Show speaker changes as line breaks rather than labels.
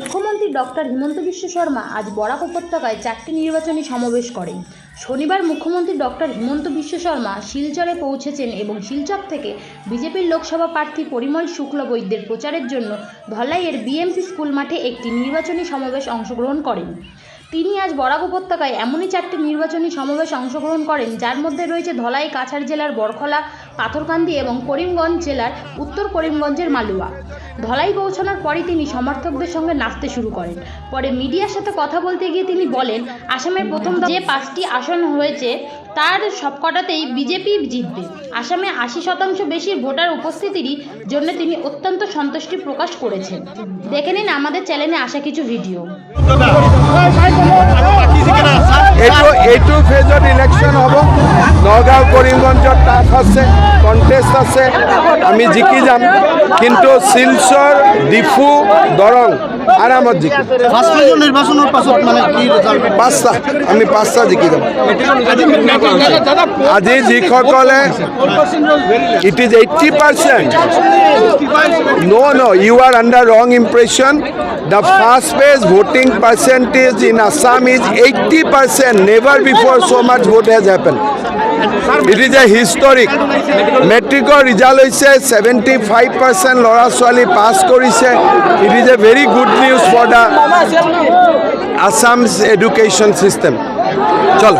Doctor Himanta Biswa Sarma আজ বরাক উপত্যকায় চারটি নির্বাচনী সমাবেশ করেন। শনিবার মুখ্যমন্ত্রী ডক্টর হিমন্ত বিশ্ব শর্মা শিলচরে পৌঁছেছেন এবং শিলচর থেকে বিজেপির লোকসভা প্রার্থী পরিমল শুক্লবৈদ্যের প্রচারের জন্য ধলাইয়ের বিএমসি স্কুল মাঠে একটি নির্বাচনী সমাবেশ অংশগ্রহণ করেন। তিনি আজ বরাক উপত্যকায় এমনই চারটি নির্বাচনী সমাবেশ অংশগ্রহণ করেন, যার মধ্যে রয়েছে ধলাই কাছাড় জেলার বরখলা পাথরকান্দি এবং করিমগঞ্জ জেলার উত্তর করিমগঞ্জের মালুয়া। ধলাই পৌঁছানোর পরই তিনি সমর্থকদের সঙ্গে নাচতে শুরু করেন। পরে মিডিয়ার সাথে কথা বলতে গিয়ে তিনি বলেন, আসামের প্রথম যে পাঁচটি আসন হয়েছে, তার সবকটাতেই বিজেপি জিতবে। আসামে আশি শতাংশ বেশি ভোটার উপস্থিতিরই জন্য তিনি অত্যন্ত সন্তুষ্টি প্রকাশ করেছেন। দেখে নিন আমাদের চ্যানেলে আসা কিছু ভিডিও।
এইটো ফেজত হ'ব। নগাঁও কণ্টেষ্ট আছে আমি জিকি যাম কিন্তু শিলচৰ ডিফু দৰং আৰামত জিকিম
ফাৰ্ষ্ট ফেজৰ নিৰ্বাচনৰ পাছত মানে কি ৰিজাল্ট
পাঁচটা আমি পাঁচটা জিকি যাম আজি যিসকলে it is eighty percent No, no, you are under wrong impression. The first phase voting percentage in Assam is 80%. Never before so much vote has happened. It is a historic মেট্ৰিকৰ result হৈছে seventy five percent ল'ৰা ছোৱালী পাছ কৰিছে it is a very good news for the Assam education system চলো।